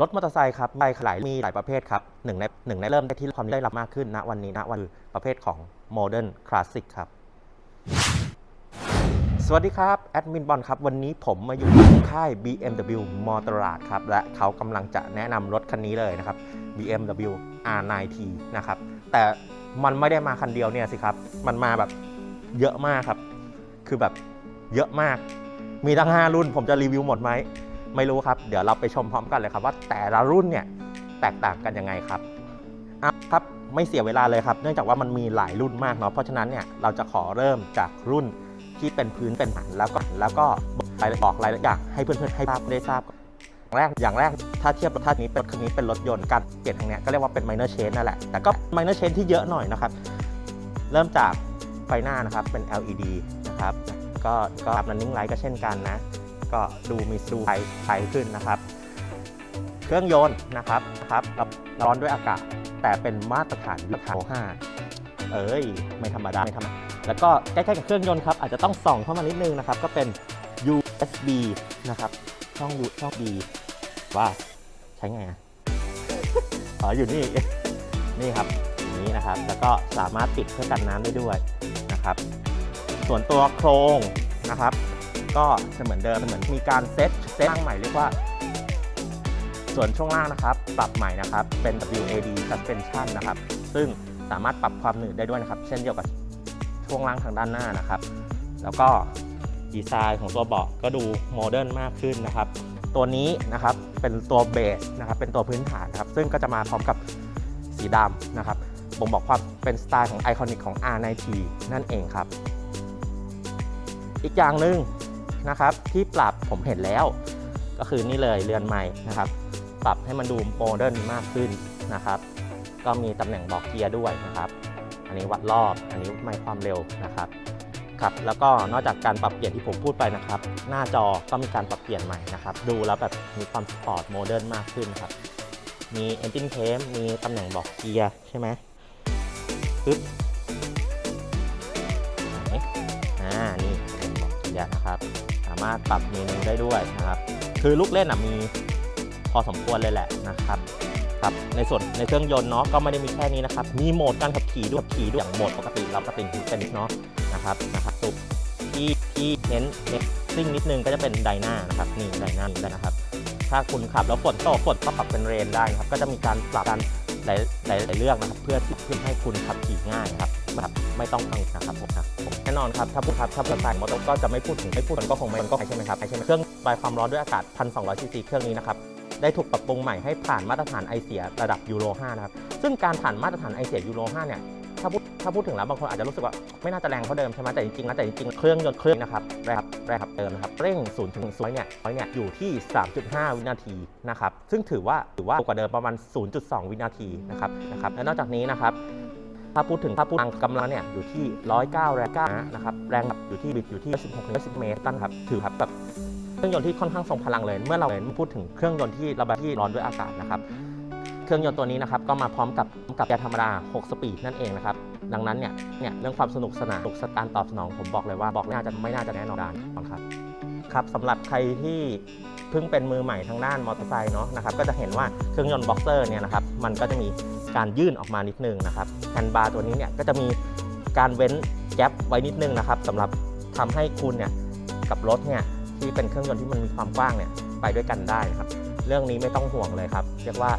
รถมอเตอร์ไซค์ครับใบหลายมีหลายประเภทครับหนึ่งในหนึ่งในเริ่มที่ความได้รับมากขึ้นณวันนี้ณวันประเภทของโมเดิร์นคลาสสิกครับ สวัสดีครับแอดมินบอลครับ วันนี้ผมมาอยู่ที่ค่าย BMW มอเตอร์ราดครับ และเขากำลังจะแนะนำรถคันนี้เลยนะครับ BMW R9T นะครับ แต่มันไม่ได้มาคันเดียวเนี่ยสิครับ มันมาแบบเยอะมากครับ คือแบบเยอะมาก มีทั้ง 5 รุ่นผมจะรีวิวหมดไหม ไม่รู้ครับ เดี๋ยวเราไปชมพร้อมกันเลยครับ ว่าแต่ละรุ่นเนี่ยแตกต่างกันยังไงครับอะครับไม่เสียเวลาเลยครับ เนื่องจากว่ามันมีหลายรุ่นมากเนาะเพราะฉะนั้นเนี่ยเราจะขอเริ่มจากรุ่นที่เป็นพื้นเป็นฐานแล้วก็แล้วก็บอกรายละเอียดอย่างให้เพื่อนๆให้ทราบได้ทราบก่อนอย่างแรกอย่างแรกถ้าเทียบรถคันนี้เป็นคันนี้เป็นรถยนต์การเปลี่ยนทางเนี้ยก็เรียกว่าเป็น minor change นั่นแหละแต่ก็ minor change ที่เยอะหน่อยนะครับ เริ่มจากไฟหน้านะครับเป็น LED นะครับก็ก็รับนันนิ่งไลท์ก็เช่นกันนะ ก็ดูมีดูไฟไฟขึ้นนะครับ เครื่องยนต์นะครับครับร้อนด้วยอากาศ แต่เป็นมาตรฐานยุค5เอ้ย ไม่ธรรมดาไม่ธรรมดาแล้วก็ใกล้ๆกับเครื่องยนต์ครับ อาจจะต้องส่องเข้ามานิดนึงนะครับ ก็เป็น USB นะครับ ช่อง U ช่อง B ว่าใช้ไงอะอ๋ออยู่นี่ นี่ครับอย่างนี้นะครับ แล้วก็สามารถปิดเพื่อกันน้ำได้ด้วยนะครับ ส่วนตัวโครงนะครับ ก็จะเหมือนเดิมเหมือนมีการเซตเซตตั้งใหม่เรียกว่า ส่วนช่วงล่างนะครับ ปรับใหม่นะครับ เป็น WAD suspension นะครับ ซึ่งสามารถปรับความหนืดได้ด้วยนะครับ เช่นเดียวกับช่วงล่างทางด้านหน้านะครับ แล้วก็ดีไซน์ของตัวเบาะก็ดูโมเดิร์นมากขึ้นนะครับ ตัวนี้นะครับเป็นตัวเบสนะครับเป็นตัวพื้นฐานนะครับ ซึ่งก็จะมาพร้อมกับสีดำนะครับบ่งบอกความเป็นสไตล์ของไอคอนิกของ R9T นั่นเองครับ อีกอย่างหนึ่ง นะครับที่ปรับผมเห็นแล้ว ก็คือนี่เลยเรือนใหม่นะครับ ปรับให้มันดูโมเดิร์นมากขึ้นนะครับ ก็มีตำแหน่งบอกเกียร์ด้วยนะครับ อันนี้วัดรอบอันนี้ไม่ความเร็วนะครับครับแล้วก็นอกจากการปรับเปลี่ยนที่ผมพูดไปนะครับ หน้าจอก็มีการปรับเปลี่ยนใหม่นะครับ ดูแล้วแบบมีความสปอร์ตโมเดิร์นมากขึ้นครับ มี Engine Tape มีตำแหน่งบอกเกียร์ใช่ไหมปึ๊บไหนอ่า นี่ตำแหน่งบอกเกียร์นะครับามารถปรับเมนูได้ด้วยนะครับ คือลูกเล่นมีพอสมควรเลยแหละนะครับครับในส่วนในเครื่องยนต์เนาะก็ไม่ได้มีแค่นี้นะครับ มีโหมดการขับขี่ด้วยขับขี่ด้วยอย่างโหมดปกติเราก็เป็นเป็นเนาะนะครับนะครับตุที่ที่เน้นเน้นซิ่งนิดนึงก็จะเป็นไดนานะครับนี่ไดนาได้นะครับ ถ้าคุณขับแล้วฝนตกฝนก็ปรับเป็นเรนได้นะครับ ก็จะมีการปรับการ หลายหลายหลายเรื่องนะครับเพื่อที่เพื่อให้คุณขับขี่ง่ายครับแบบไม่ต้องกังนะครับผมนะแน่นอนครับถ้าพูดครับถ้าพูดสายมอเตอร์ก็จะไม่พูดถึงไม่พูดมันก็คงไม่มันก็ใช่ไหมครับใช่ไหมเครื่องระบายความร้อนด้วยอากาศ 1,200ซีซีเครื่องนี้นะครับได้ถูกปรับปรุงใหม่ให้ผ่านมาตรฐานไอเสียระดับยูโร5นะครับซึ่งการผ่านมาตรฐานไอเสียยูโร5เนี่ย ถ้าพูดถ้าพูดถึงแล้วบางคนอาจจะรู้สึกว่าไม่น่าจะแรงเท่าเดิมใช่ไหมแต่จริงๆแล้วแต่จริงๆเครื่องยนต์เครื่องนะครับแรงครับแรงครับเดิมนะครับเร่ง0ถึง100เนี่ยร้อยเนี่ยอยู่ที่ 3.5 วินาทีนะครับซึ่งถือว่าถือว่ากว่าเดิมประมาณ 0.2 วินาทีนะครับนะครับและนอกจากนี้นะครับถ้าพูดถึงถ้าพูดทางกำลังเนี่ยอยู่ที่ 109 แรงก้านะครับแรงแบบอยู่ที่บิดอยู่ที่ 16 10 เมตรตันครับถือครับแบบเครื่องยนต์ที่ค่อนข้างทรงพลังเลย เมื่อเราพูดถึงเครื่องยนต์ที่ระบายที่ร้อนด้วยอากาศนะครับ เครื่องยนต์ตัวนี้นะครับก็มาพร้อมกับกับยาธรรมดา 6 สปีดนั่นเองนะครับ ดังนั้นเนี่ยเนี่ยเรื่องความสนุกสนานสการตอบสนองผมบอกเลยว่าบอกน่าจะไม่น่าจะแน่นอนครับครับสำหรับใครที่เพิ่งเป็นมือใหม่ทางด้านมอเตอร์ไซค์เนาะนะครับก็จะเห็นว่าเครื่องยนต์บ็อกเซอร์เนี่ยนะครับมันก็จะมีการยื่นออกมานิดนึงนะครับแฮนด์บาร์ตัวนี้เนี่ยก็จะมีการเว้นแกลบไว้นิดนึงนะครับสำหรับทำให้คุณเนี่ยกับรถเนี่ยที่เป็นเครื่องยนต์ที่มันมีความกว้างเนี่ยไปด้วยกันได้นะครับ เรื่องนี้ไม่ต้องห่วงเลยครับ เรียกว่า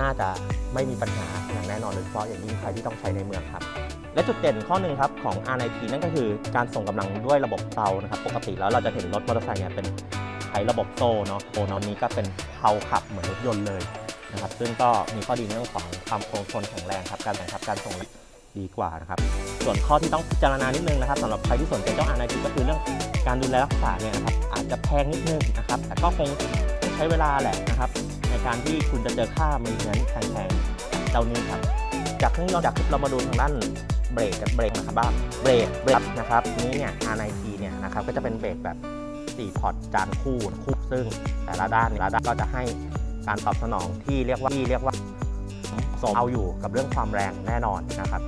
น่าจะไม่มีปัญหาอย่างแน่นอนโดยเฉพาะอย่างยิ่งใครที่ต้องใช้ในเมืองครับ และจุดเด่นข้อหนึ่งครับของ R9T นั่นก็คือการส่งกำลังด้วยระบบเตานะครับปกติแล้วเราจะเห็นรถมอเตอร์ไซค์เนี่ยเป็นใช้ระบบโซ่เนาะโอนอนนี้ก็เป็นเตาขับเหมือนรถยนต์เลยนะครับซึ่งก็มีข้อดีเรื่องของความคงทนแข็งแรงครับการแข่งขับการส่งดีกว่านะครับ ส่วนข้อที่ต้องพิจารณานิดนึงนะครับสำหรับใครที่สนใจเจ้า R9T ก็คือเรื่องการดูแลรักษาเนี่ยนะครับอาจจะแพงนิดนึงนะครับแต่ก็คงใช้เวลาแหละนะครับ การที่คุณจะเจอค่ามือเงินแพงๆเจ้านี้ครับ จากเครื่องยนต์จากเรามาดูทางด้านเบรกกับเบรกนะครับบ้างเบรกเบรกนะครับนี้เนี่ย R9T เนี่ยนะครับก็จะเป็นเบรกแบบ 4 พอร์ตจานคู่คู่ซึ่งแต่ละด้านแต่ละด้านก็จะให้การตอบสนองที่เรียกว่าที่เรียกว่าสมเอาอยู่กับเรื่องความแรงแน่นอนนะครับ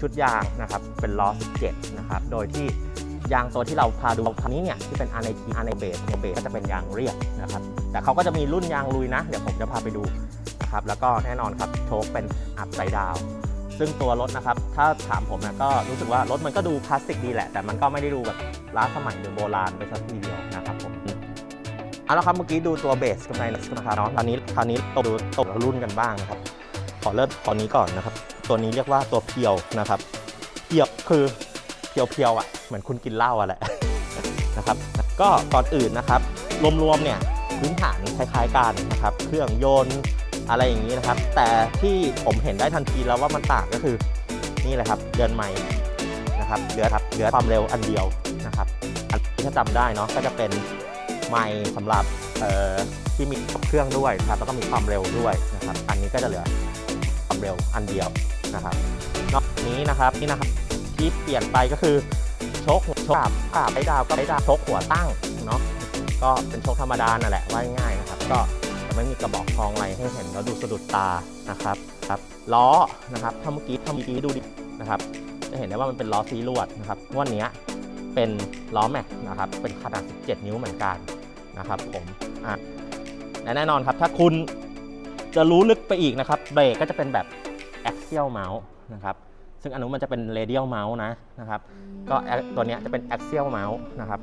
ชุดยางนะครับเป็นล้อ17นะครับโดยที่ ยางตัวที่เราพาดูคันนี้เนี่ยที่เป็น R9T R9 Base ตัวเบสก็จะเป็นยางเรียบนะครับแต่เขาก็จะมีรุ่นยางลุยนะ เดี๋ยวผมจะพาไปดูนะครับแล้วก็แน่นอนครับโชคเป็นอัพไซด์ดาวซึ่งตัวรถนะครับ ถ้าถามผมนะก็รู้สึกว่ารถมันก็ดูคลาสสิกดีแหละ แต่มันก็ไม่ได้ดูแบบล้าสมัยหรือโบราณไปสักทีเดียวนะครับผมเอาละครับเมื่อกี้ดูตัวเบสกันไปนะครับเนาะตอนนี้คราวนี้ตกดูตกรุ่นกันบ้างนะครับขอเริ่มตอนนี้ก่อนนะครับ ตัวนี้เรียกว่าตัวเพียวนะครับเพียวคือ พียวเพียวๆอะเหมือนคุณกินเหล้าอะแหละนะครับ ก็ก่อนอื่นนะครับ รวมๆเนี่ยพื้นฐานคล้ายๆกันนะครับ เครื่องยนต์อะไรอย่างนี้นะครับ แต่ที่ผมเห็นได้ทันทีแล้วว่ามันต่างก็คือนี่แหละครับเดือนใหม่นะครับเหลือครับเหลือความเร็วอันเดียวนะครับอันที่ถ้าจำได้เนาะก็จะเป็นไมค์สำหรับเอ่อที่มีเครื่องด้วยครับแล้วก็มีความเร็วด้วยนะครับ อันนี้ก็จะเหลือความเร็วอันเดียวนะครับ นอกจากนี้นะครับนี่นะครับ ที่เปลี่ยนไปก็คือโชคโชกาบกาบไอ้ดาวก็ไอ้ดาวชคหัวตั้งเนาะก็เป็นโชคธรรมดานั่นแหละว่าง่ายนะครับ ก็จะไม่มีกระบอกทองอะไรให้เห็นแล้วดูสะดุดตานะครับครับล้อนะครับถ้าเมื่อกี้ถ้าเมื่อกี้ดูดินะครับจะเห็นได้ว่ามันเป็นล้อซีลวดนะครับวันนี้เป็นล้อแม็กนะครับเป็นขนาด 17 นิ้วเหมือนกันนะครับผมอะและแน่นอนครับถ้าคุณจะรู้ลึกไปอีกนะครับเบรกก็จะเป็นแบบ axial mouse นะครับ ซึ่งอันนู้นมันจะเป็น radial mouse นะนะครับ ก็ a- ตัวเนี้ยจะเป็น axial mouse นะครับ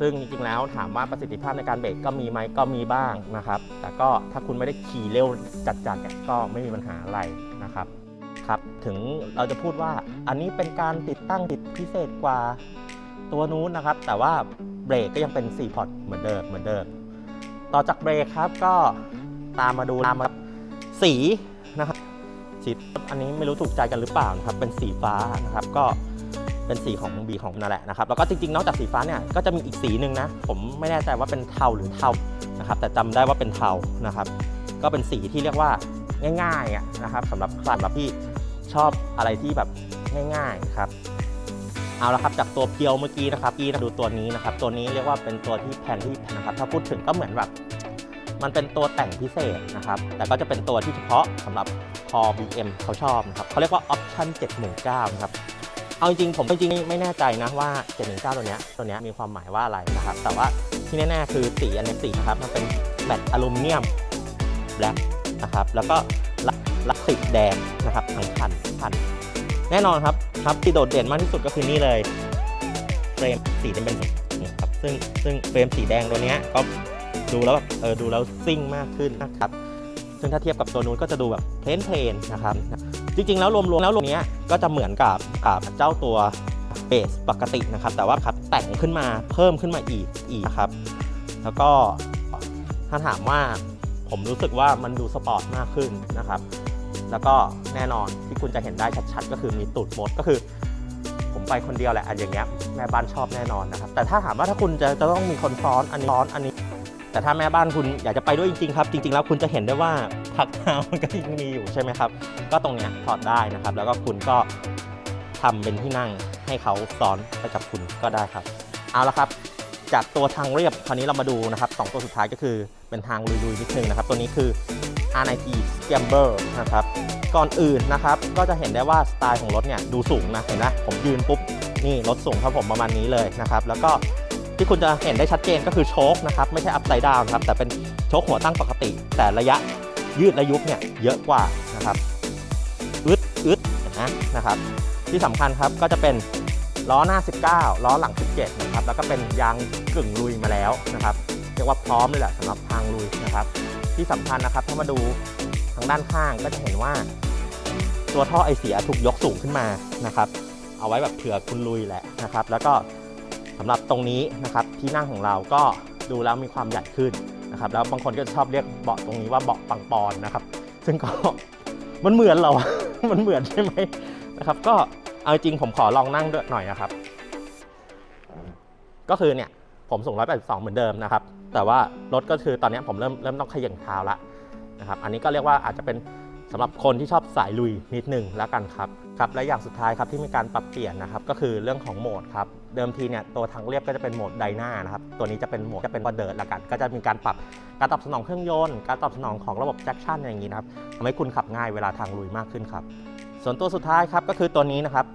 ซึ่งจริงๆแล้วถามว่าประสิทธิภาพในการเบรกก็มีไหมก็มีบ้างนะครับ แต่ก็ถ้าคุณไม่ได้ขี่เร็วจัดๆเนี่ยก็ไม่มีปัญหาอะไรนะครับครับถึงเราจะพูดว่าอันนี้เป็นการติดตั้งติดพิเศษกว่าตัวนู้นนะครับ แต่ว่าเบรกก็ยังเป็น4พอร์ตเหมือนเดิมเหมือนเดิมต่อจากเบรกครับก็ตามมาดูตามมาสีนะครับ สีอันนี้ไม่รู้ถูกใจกันหรือเปล่านะครับ เป็นสีฟ้านะครับ ก็เป็นสีของบีของนั่นแหละนะครับ แล้วก็จริงๆ นอกจากสีฟ้าเนี่ยก็จะมีอีกสีหนึ่งนะ ผมไม่แน่ใจว่าเป็นเทาหรือเทานะครับ แต่จำได้ว่าเป็นเทานะครับ ก็เป็นสีที่เรียกว่าง่ายๆนะครับสำหรับสำหรับที่ชอบอะไรที่แบบง่ายๆครับเอาละครับจากตัวเพียวเมื่อกี้นะครับพี่ดูตัวนี้นะครับ ตัวนี้เรียกว่าเป็นตัวที่แพนที่นะครับ ถ้าพูดถึงก็เหมือนแบบมันเป็นตัวแต่งพิเศษนะครับ แต่ก็จะเป็นตัวที่เฉพาะสำหรับ คอ BM เขาชอบนะครับเขาเรียกว่า Option 719นะครับเอาจริงๆผมจริงๆไม่แน่ใจนะว่า 719 ตัวเนี้ยตัวเนี้ยมีความหมายว่าอะไรนะครับ แต่ว่าที่แน่ๆคือสีอันนี้สีนะครับมันเป็นแมตอลูมิเนียมแบล็คนะครับแล้วก็ลักลักสิกแดงนะครับทั้งคันคัน แน่นอนครับครับที่โดดเด่นมากที่สุดก็คือนี่เลยเฟรมสีเป็นเป็นนี่ครับซึ่งซึ่งเฟรมสีแดงตัวเนี้ยก็ดูแล้วแบบเออดูแล้วซิ่งมากขึ้นนะครับ ซึ่งถ้าเทียบกับตัวนู้นก็จะดูแบบเพลนเพลนๆนะครับ จริงๆแล้วรวมๆแล้วรวมนี้ก็จะเหมือนกับกับเจ้าตัวเบสปกตินะครับ แต่ว่าครับแต่งขึ้นมาเพิ่มขึ้นมาอีกอีกนะครับ แล้วก็ถ้าถามว่าผมรู้สึกว่ามันดูสปอร์ตมากขึ้นนะครับ แล้วก็แน่นอนที่คุณจะเห็นได้ชัดๆ ก็คือมีตูดมดก็คือ ผมไปคนเดียวแหละอันอย่างเงี้ยแม่บ้านชอบแน่นอนนะครับ แต่ถ้าถามว่าถ้าคุณจะจะต้องมีคนซ้อนอันนี้ซ้อนอันนี้ แต่ถ้าแม่บ้านคุณอยากจะไปด้วยจริงๆครับ จริง ๆ แล้วคุณจะเห็นได้ว่าพักเท้ามันก็ยังมีอยู่ใช่ไหมครับ ก็ตรงเนี้ยถอดได้นะครับ แล้วก็คุณก็ทำเป็นที่นั่งให้เขาซ้อนไปกับคุณก็ได้ครับ เอาละครับ จากตัวทางเรียบคราวนี้เรามาดูนะครับสองตัวสุดท้ายก็คือเป็นทางลุยๆนิดนึงนะครับ ตัวนี้คือ R90 Scamber นะครับก่อนอื่นนะครับก็จะเห็นได้ว่าสไตล์ของรถเนี่ยดูสูงนะเห็นไหมผมยืนปุ๊บนี่รถสูงครับผมประมาณนี้เลยนะครับ แล้วก็ ที่คุณจะเห็นได้ชัดเจนก็คือโชคนะครับไม่ใช่อัพไซด์ดาวครับแต่เป็นโชคหัวตั้งปกติ แต่ระยะยืดและยุบเนี่ยเยอะกว่านะครับอึดอึดนะนะครับ ที่สำคัญครับก็จะเป็นล้อหน้า 19 ล้อหลัง 17 นะครับ แล้วก็เป็นยางกึ่งลุยมาแล้วนะครับเรียกว่าพร้อมเลยแหละสำหรับทางลุยนะครับ ที่สำคัญนะครับถ้ามาดูทางด้านข้างก็จะเห็นว่า ตัวท่อไอเสียถูกยกสูงขึ้นมานะครับ เอาไว้แบบเผื่อคุณลุยแหละนะครับ แล้วก็ สำหรับตรงนี้นะครับที่นั่งของเราก็ดูแล้วมีความใหญ่ขึ้นนะครับแล้วบางคนก็ชอบเรียกเบาะตรงนี้ว่าเบาะปังปอนนะครับ ซึ่งก็มันเหมือนเหรา มันเหมือนใช่ไหมนะครับ ก็เอาจริงผมขอลองนั่งด้วยหน่อยนะครับ ก็คือเนี่ยผมสูง 182 เหมือนเดิมนะครับ แต่ว่ารถก็คือตอนนี้ผมเริ่มเริ่มต้องขย่งเท้าละนะครับ อันนี้ก็เรียกว่าอาจจะเป็น สำหรับคนที่ชอบสายลุยนิดหนึ่งแล้วกันครับครับและอย่างสุดท้ายครับที่มีการปรับเปลี่ยนนะครับก็คือเรื่องของโหมดครับเดิมทีเนี่ยตัวทางเรียบก็จะเป็นโหมดไดนานะครับตัวนี้จะเป็นโหมดจะเป็นว่าเดิร์ดละกัน ก็จะมีการปรับการตอบสนองเครื่องยนต์การตอบสนองของระบบแจ็คชั่นอย่างนี้นะครับทำให้คุณขับง่ายเวลาทางลุยมากขึ้นครับส่วนตัวสุดท้ายครับก็คือตัวนี้นะครับ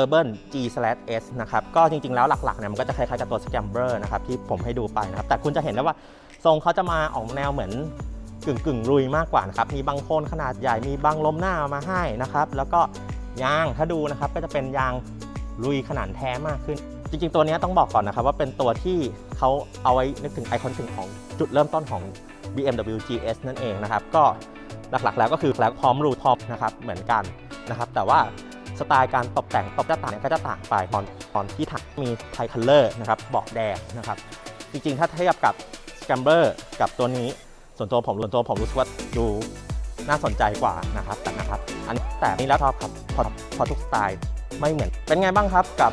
Urban G/S นะครับ ก็จริง ๆ แล้วหลักๆเนี่ยมันก็จะคล้ายๆกับตัว Scambler นะครับที่ผมให้ดูไปนะครับ แต่คุณจะเห็นได้ว่าทรงเขาจะมาออกแนวเหมือน กึ่งกึ่งลุยมากกว่านะครับ มีบางโคนขนาดใหญ่ มีบางลมหน้ามาให้นะครับ แล้วก็ยางถ้าดูนะครับก็จะเป็นยางลุยขนาดแท้มากขึ้น จริง ๆ ตัวนี้ต้องบอกก่อนนะครับ ว่าเป็นตัวที่เขาเอาไว้นึกถึงไอคอนถึงของจุดเริ่มต้นของ BMW GS นั่นเองนะครับ ก็หลักๆ แล้วก็คือแล้วพร้อมรูท็อปนะครับเหมือนกันนะครับ แต่ว่าสไตล์การตกแต่งตบหน้าต่างก็จะต่างไปตอนตอนที่ถักมีไทคัลเลอร์นะครับเบาะแดงนะครับ จริงๆ ถ้าเทียบกับ s c a m b e r กับตัวนี้ ส่วนตัวผมส่วนตัวผมรู้สึกว่าดูน่าสนใจกว่านะครับแต่นะครับ อันนี้แต่นี่แล้วชอบครับพอพอทุกสไตล์ไม่เหมือน เป็นไงบ้างครับกับ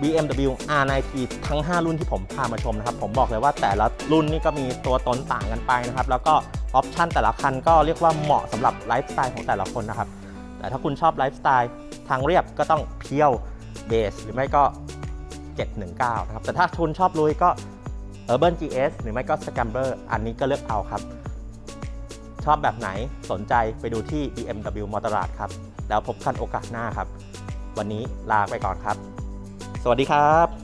BMW R9T ทั้ง 5 รุ่นที่ผมพามาชมนะครับ ผมบอกเลยว่าแต่ละรุ่นนี่ก็มีตัวตนต่างกันไปนะครับ แล้วก็ออปชันแต่ละคันก็เรียกว่าเหมาะสำหรับไลฟ์สไตล์ของแต่ละคนนะครับ แต่ถ้าคุณชอบไลฟ์สไตล์ทางเรียบก็ต้องเพียวเบสหรือไม่ก็ 719 นะครับ แต่ถ้าคุณชอบลุยก็ Urban GS หรือไม่ก็ Scrambler อันนี้ก็เลือกเอาครับ ชอบแบบไหนสนใจไปดูที่ BMW m o t o r a d ครับ แล้วพบกันโอกาสหน้าครับ วันนี้ลาไปก่อนครับ สวัสดีครับ